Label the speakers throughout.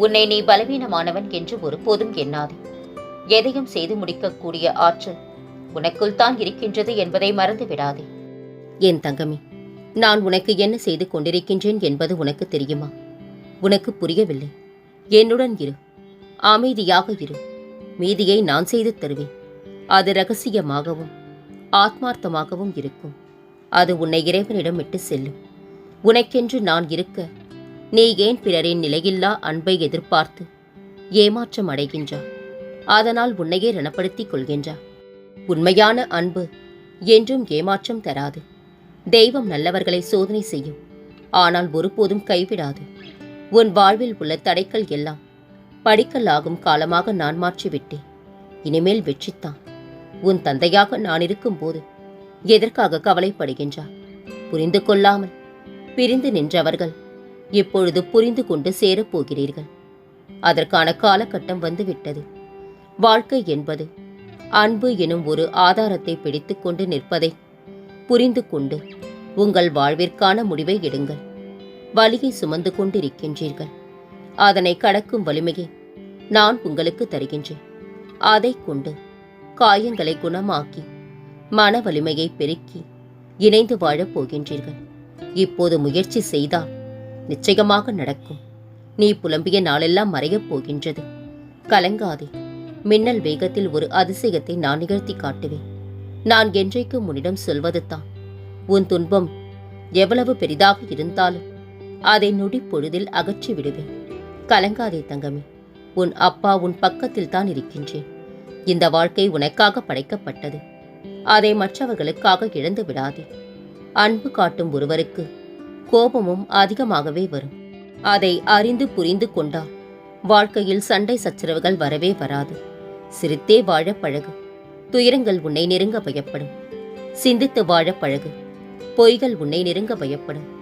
Speaker 1: உன்னை நீ பலவீனமானவன் என்று ஒருபோதும் எண்ணாதே. எதையும் செய்து முடிக்கக்கூடிய ஆற்றல் உனக்குள் தான் இருக்கின்றது என்பதை மறந்து விடாதே என் தங்கமி நான் உனக்கு என்ன செய்து கொண்டிருக்கின்றேன் என்பது உனக்கு தெரியுமா? உனக்கு புரியவில்லை. என்னுடன் இரு. அமைதியாக இரு. மீதியை நான் செய்து தருவேன். அது ரகசியமாகவும் ஆத்மார்த்தமாகவும் இருக்கும். அது உன்னை இறைவனிடம் விட்டு செல்லும். உனக்கென்று நான் இருக்க நீ ஏன் பிறரின் நிலையில்லா அன்பை எதிர்பார்த்து ஏமாற்றம் அடைகின்றா? அதனால் உன்னையே ரணப்படுத்திக் கொள்கின்றா. உண்மையான அன்பு என்றும் ஏமாற்றம் தராது. தெய்வம் நல்லவர்களை சோதனை செய்யும். ஆனால் ஒருபோதும் கைவிடாது. உன் வாழ்வில் உள்ள தடைகள் எல்லாம் படிக்கலாகும் காலமாக நான் மாற்றிவிட்டேன். இனிமேல் வெற்றித்தான். உன் தந்தையாக நான் இருக்கும்போது எதற்காக கவலைப்படுகின்றார் புரிந்து கொள்ளாமல் பிரிந்து நின்றவர்கள் இப்பொழுது புரிந்து கொண்டு சேரப்போகிறீர்கள். அதற்கான காலகட்டம் வந்துவிட்டது. வாழ்க்கை என்பது அன்பு எனும் ஒரு ஆதாரத்தை பிடித்துக்கொண்டு நிற்பதை புரிந்து கொண்டு உங்கள் வாழ்விற்கான முடிவை எடுங்கள். வலியை சுமந்து கொண்டிருக்கின்றீர்கள். அதனை கடக்கும் வலிமையை நான் உங்களுக்கு தருகின்றேன். அதை கொண்டு காயங்களை குணமாக்கி மன வலிமையை பெருக்கி இணைந்து வாழப் போகின்றீர்கள். இப்போது முயற்சி செய்தால் நிச்சயமாக நடக்கும். நீ புலம்பிய நாளெல்லாம் மறையப் போகின்றது. கலங்காதே. மின்னல் வேகத்தில் ஒரு அதிசயத்தை நான் நிகழ்த்தி காட்டுவேன். நான் என்றைக்கும் உன்னிடம் சொல்வது தான். உன் துன்பம் எவ்வளவு பெரிதாக இருந்தாலும் அதை நொடி பொழுதில் அகற்றி விடுவேன். கலங்காதே தங்கமே. உன் அப்பா உன் பக்கத்தில் தான் இருக்கின்றேன். இந்த வாழ்க்கை உனக்காக படைக்கப்பட்டது. அதை மற்றவர்களுக்காக இழந்து விடாதே. அன்பு காட்டும் ஒருவருக்கு கோபமும் அதிகமாகவே வரும். அதை அறிந்து புரிந்து கொண்டால் வாழ்க்கையில் சண்டை சச்சரவுகள் வரவே வராது. சிரித்தே வாழ பழகு. துயரங்கள் உன்னை நெருங்க பயப்படும். சிந்தித்து வாழ பழகு. பொய்கள் உன்னை நெருங்க பயப்படும்.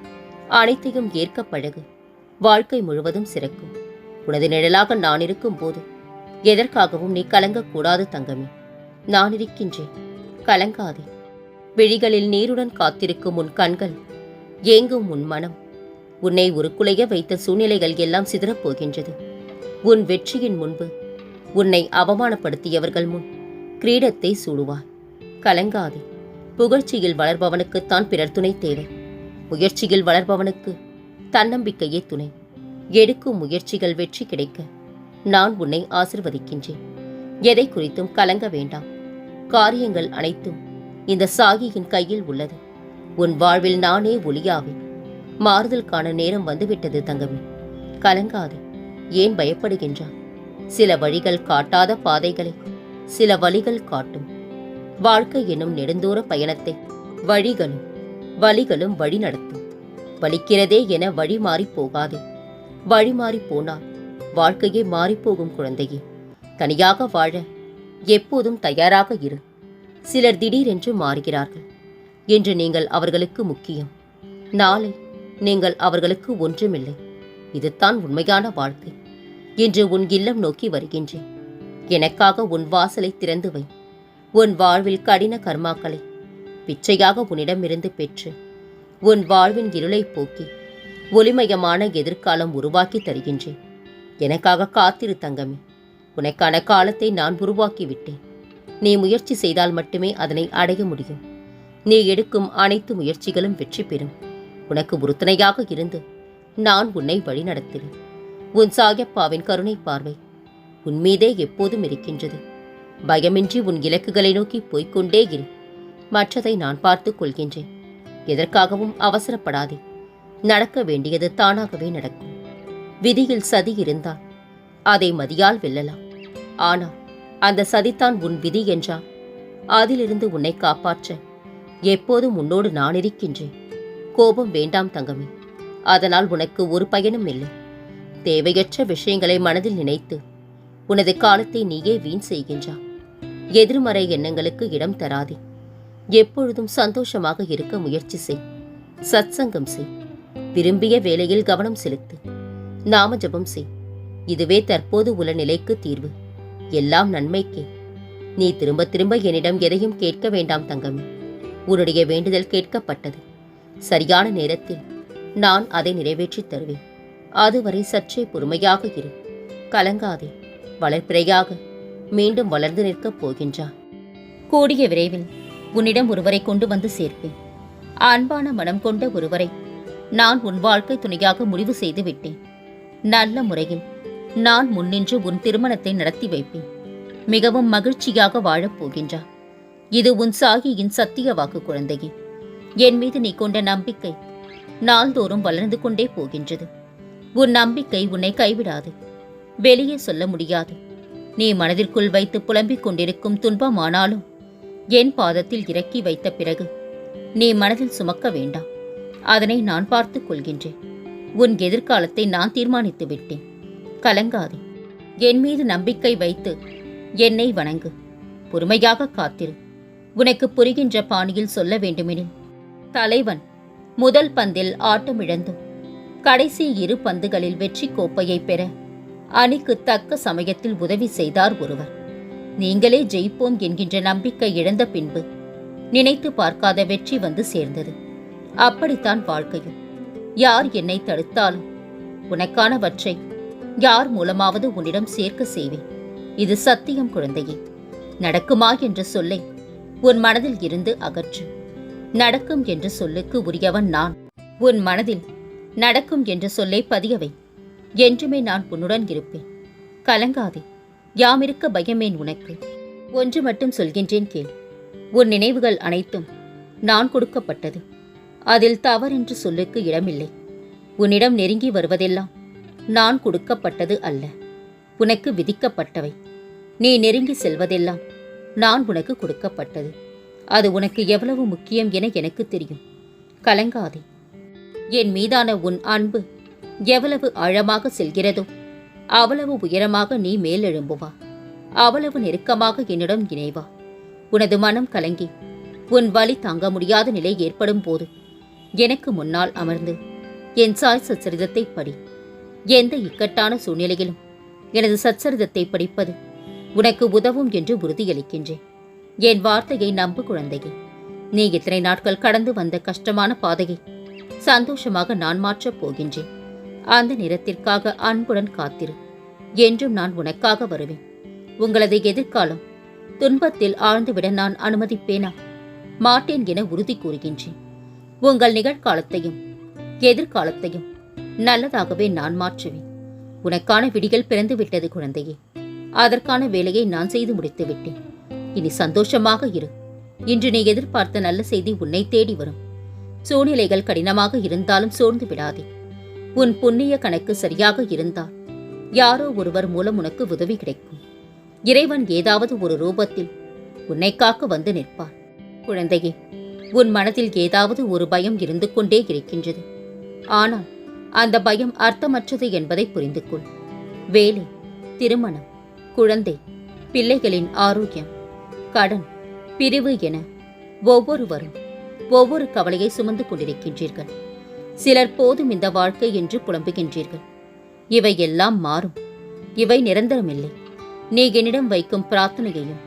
Speaker 1: அனைத்தையும் ஏற்க பழகு. வாழ்க்கை முழுவதும் சிறக்கும். உனது நிழலாக நான் இருக்கும் போது எதற்காகவும் நீ கலங்கக்கூடாது தங்கமே. நான் இருக்கின்றேன். கலங்காதே. விழிகளில் நீருடன் காத்திருக்கும் உன் கண்கள் ஏங்கும் உன் மனம். உன்னை உருக்குலைய வைத்த சூழ்நிலைகள் எல்லாம் சிதறப்போகின்றது. உன் வெற்றியின் முன்பு உன்னை அவமானப்படுத்தியவர்கள் முன் கிரீடத்தை சூடுவார். கலங்காதே. புகழ்ச்சியில் வளர்பவனுக்குத்தான் பிறர் துணை தேவை. முயற்சியில் வளர்பவனுக்கு தன்னம்பிக்கையே துணை. எடுக்கும் முயற்சிகள் வெற்றி கிடைக்க நான் உன்னை ஆசிர்வதிக்கின்றேன். எதை குறித்தும் கலங்க வேண்டாம். காரியங்கள் அனைத்தும் இந்த சாகியின் கையில் உள்ளது. உன் வாழ்வில் நானே ஒளியாவேன். மாறுதலுக்கான நேரம் வந்துவிட்டது தங்கமே. கலங்காதே ஏன் பயப்படுகின்றாய்? சில வழிகள் காட்டாத பாதைகளை சில வழிகள் காட்டும். வாழ்க்கை எனும் நெடுந்தூர பயணத்தை வழிகளும் வழிகளும் வழி நடத்தும் வலிக்கிறதே என வழி மாறிப் போகாதே. வழி மாறிப் போனால் வாழ்க்கையே மாறிப்போகும் குழந்தையே. தனியாக வாழ எப்போதும் தயாராக இரு. சிலர் திடீரென்று மாறுகிறார்கள். என்று நீங்கள் அவர்களுக்கு முக்கியம். நாளை நீங்கள் அவர்களுக்கு ஒன்றுமில்லை. இதுதான் உண்மையான வாழ்க்கை. இன்று உன் இல்லம் நோக்கி வருகின்றேன். எனக்காக உன் வாசலை திறந்து வை. உன் வாழ்வில் கடின கர்மாக்களை பிச்சையாக உன்னிடமிருந்து பெற்று உன் வாழ்வின் இருளை போக்கி ஒளிமயமான எதிர்காலம் உருவாக்கி தருகின்றேன். எனக்காக காத்திரு தங்கமே. உனக்கான காலத்தை நான் உருவாக்கிவிட்டேன். நீ முயற்சி செய்தால் மட்டுமே அதனை அடைய முடியும். நீ எடுக்கும் அனைத்து முயற்சிகளும் வெற்றி பெறும். உனக்கு உறுதுணையாக இருந்து நான் உன்னை வழிநடத்துவேன். உன் சாயப்பாவின் கருணை பார்வை உன்மீதே எப்போதும் இருக்கின்றது. பயமின்றி உன் இலக்குகளை நோக்கி போய்கொண்டே இரு. மற்றதை நான் பார்த்துக் கொள்கின்றேன். எதற்காகவும் அவசரப்படாதே. நடக்க வேண்டியது தானாகவே நடக்கும். விதியில் சதி இருந்தால் அதை மதியால் வெல்லலாம். ஆனால் அந்த சதித்தான் உன் விதி என்றால் அதிலிருந்து உன்னை காப்பாற்ற எப்போதும் உன்னோடு நான் இருக்கின்றேன் கோபம் வேண்டாம் தங்கமே. அதனால் உனக்கு ஒரு பயனும் இல்லை. தேவையற்ற விஷயங்களை மனதில் நினைத்து உனது காலத்தை நீயே வீண் செய்கின்றாய். எதிர்மறை எண்ணங்களுக்கு இடம் தராதே. எப்பொழுதும் சந்தோஷமாக இருக்க முயற்சி செய். சத்சங்கம் செய். விரும்பிய வேலையில் கவனம் செலுத்து. நாம ஜபம் செய். இதுவே தற்போது உள்ள நிலைக்கு தீர்வு. எல்லாம் நன்மைக்கே. நீ திரும்ப திரும்ப என்னிடம் எதையும் கேட்க வேண்டாம் தங்கமே. உன்னுடைய வேண்டுதல் கேட்கப்பட்டது. சரியான நேரத்தில் நான் அதை நிறைவேற்றித் தருவேன். அதுவரை சற்றே பொறுமையாக இரு. கலங்காதே. வளர்ப்பிறையாக மீண்டும் வளர்ந்து நிற்கப் போகின்றார் கூடிய விரைவில் உன்னிடம் ஒருவரை கொண்டு வந்து சேர்ப்பேன். அன்பான மனம் கொண்ட ஒருவரை நான் உன் வாழ்க்கை துணையாக முடிவு செய்து விட்டேன். நல்ல முறையில் நான் முன்னின்று உன் திருமணத்தை நடத்தி வைப்பேன். மிகவும் மகிழ்ச்சியாக வாழப் போகின்றார் இது உன் சாகியின் சத்திய வாக்கு குழந்தையே. என் மீது நீ கொண்ட நம்பிக்கை நாள்தோறும் வளர்ந்து கொண்டே போகின்றது. உன் நம்பிக்கை உன்னை கைவிடாது. வெளியே சொல்ல முடியாது. நீ மனதிற்குள் வைத்து புலம்பிக் கொண்டிருக்கும் துன்பமானாலும் என் பாதத்தில் இறக்கி வைத்த பிறகு நீ மனதில் சுமக்க வேண்டாம். அதனை நான் பார்த்துக் கொள்கின்றேன். உன் எதிர்காலத்தை நான் தீர்மானித்து விட்டேன். கலங்காதே. என் மீது நம்பிக்கை வைத்து என்னை வணங்கு. பொறுமையாக காத்திரு. உனக்கு புரிகின்ற பாணியில் சொல்ல வேண்டுமெனில் தலைவன் முதல் பந்தில் ஆட்டமிழந்தும் கடைசி இரு பந்துகளில் வெற்றி கோப்பையை பெற அணிக்கு தக்க சமயத்தில் உதவி செய்தார் ஒருவர். நீங்களே ஜெயிப்போம் என்கின்ற நம்பிக்கை இழந்த பின்பு நினைத்து பார்க்காத வெற்றி வந்து சேர்ந்தது. அப்படித்தான் வாழ்க்கையும். யார் என்னை தடுத்தாலும் உனக்கானவற்றை யார் மூலமாவது உன்னிடம் சேர்க்க செய்வேன். இது சத்தியம் குழந்தையே. நடக்குமா என்ற சொல்லை உன் மனதில் இருந்து அகற்று. நடக்கும் என்ற சொல்லுக்கு உரியவன் நான். உன் மனதில் நடக்கும் என்ற சொல்லை பதியவை. என்றுமே நான் உன்னுடன் இருப்பேன். கலங்காதே. யாமிருக்க பயமேன் உனக்கு. ஒன்று மட்டும் சொல்கின்றேன் கேள். உன் நினைவுகள் அனைத்தும் நான் கொடுக்கப்பட்டது. அதில் தவறென்று சொல்லுக்கு இடமில்லை. உன்னிடம் நெருங்கி வருவதெல்லாம் நான் கொடுக்கப்பட்டது அல்ல. உனக்கு விதிக்கப்பட்டவை. நீ நெருங்கி செல்வதெல்லாம் நான் உனக்கு கொடுக்கப்பட்டது. அது உனக்கு எவ்வளவு முக்கியம் என எனக்கு தெரியும். கலங்காதே. என் மீதான உன் அன்பு எவ்வளவு ஆழமாக செல்கிறதோ அவ்வளவு உயரமாக நீ மேலெழும்புவா. அவ்வளவு நெருக்கமாக என்னிடம் இணைவா. உனது மனம் கலங்கி உன் வலி தாங்க முடியாத நிலை ஏற்படும் போது எனக்கு முன்னால் அமர்ந்து என் சாய் சச்சரிதத்தை படி எந்த இக்கட்டான சூழ்நிலையிலும் எனது சச்சரிதத்தை படிப்பது உனக்கு உதவும் என்று உறுதியளிக்கின்றேன். என் வார்த்தையை நம்பு குழந்தையே. நீ இத்தனை நாட்கள் கடந்து வந்த கஷ்டமான பாதையை சந்தோஷமாக நான் மாற்றப் போகின்றேன். அந்த நேரத்திற்காக அன்புடன் காத்திரு. என்றும் நான் உனக்காக வருவேன். உங்களது எதிர்காலம் துன்பத்தில் ஆழ்ந்துவிட நான் அனுமதிப்பேனா? மாட்டேன் என உறுதி கூறுகின்றேன். உங்கள் நிகழ்காலத்தையும் எதிர்காலத்தையும் நல்லதாகவே நான் மாற்றுவேன். உனக்கான விடிகள் பிறந்துவிட்டது குழந்தையே. அதற்கான வேலையை நான் செய்து முடித்து விட்டேன். இனி சந்தோஷமாக இரு. இன்று நீ எதிர்பார்த்த நல்ல செய்தி உன்னை தேடி வரும். சூழ்நிலைகள் கடினமாக இருந்தாலும் சோர்ந்து விடாதே. உன் புண்ணிய கணக்கு சரியாக இருந்தால் யாரோ ஒருவர் மூலம் உனக்கு உதவி கிடைக்கும். இறைவன் ஏதாவது ஒரு ரூபத்தில் உன்னை காக்க வந்து நிற்பார். குழந்தையே உன் மனதில் ஏதாவது ஒரு பயம் இருந்து கொண்டே இருக்கின்றது. ஆனால் அந்த பயம் அர்த்தமற்றது என்பதை புரிந்து கொள் வேலை திருமணம் குழந்தை பிள்ளைகளின் ஆரோக்கியம் கடன் பிரிவு என ஒவ்வொருவரும் ஒவ்வொரு கவலையை சுமந்து கொண்டிருக்கின்றீர்கள். சிலர் போதும் இந்த வாழ்க்கை என்று புலம்புகின்றீர்கள். இவை எல்லாம் மாறும். இவை நிரந்தரமில்லை. நீ என்னிடம் வைக்கும் பிரார்த்தனையையும்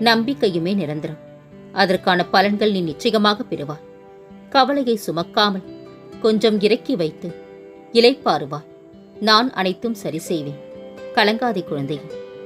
Speaker 1: நம்பிக்கையுமே நிரந்தரம். அதற்கான பலன்கள் நீ நிச்சயமாக பெறுவாய். கவலையை சுமக்காமல் கொஞ்சம் இறக்கி வைத்து இலைப்பாறுவாய் நான் அனைத்தும் சரி செய்வேன். கலங்காதை குழந்தையே.